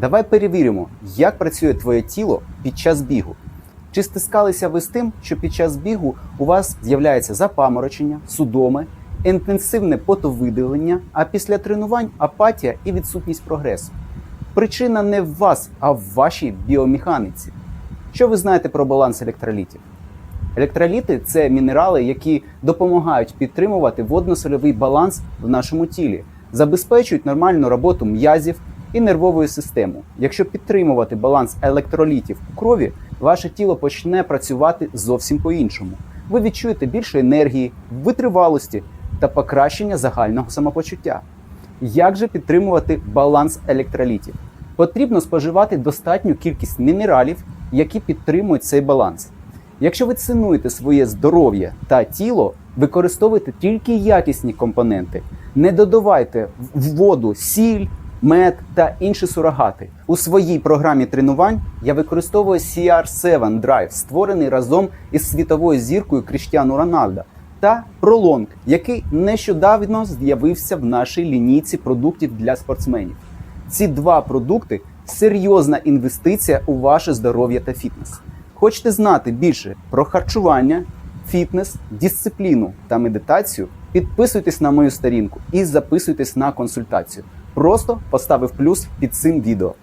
Давай перевіримо, як працює твоє тіло під час бігу. Чи стискалися ви з тим, що під час бігу у вас з'являється запаморочення, судоми, інтенсивне потовиділення, а після тренувань апатія і відсутність прогресу? Причина не в вас, а в вашій біомеханіці. Що ви знаєте про баланс електролітів? Електроліти це мінерали, які допомагають підтримувати водно-сольовий баланс в нашому тілі, забезпечують нормальну роботу м'язів і нервової системи. Якщо підтримувати баланс електролітів у крові, ваше тіло почне працювати зовсім по-іншому. Ви відчуєте більше енергії, витривалості та покращення загального самопочуття. Як же підтримувати баланс електролітів? Потрібно споживати достатню кількість мінералів, які підтримують цей баланс. Якщо ви цінуєте своє здоров'я та тіло, використовуйте тільки якісні компоненти. Не додавайте в воду сіль, мед та інші сурогати. У своїй програмі тренувань я використовую CR7 Drive, створений разом із світовою зіркою Кріштіану Рональдо, та Prolong, який нещодавно з'явився в нашій лінійці продуктів для спортсменів. Ці два продукти серйозна інвестиція у ваше здоров'я та фітнес. Хочете знати більше про харчування, фітнес, дисципліну та медитацію? Підписуйтесь на мою сторінку і записуйтесь на консультацію. Просто поставив плюс під цим відео.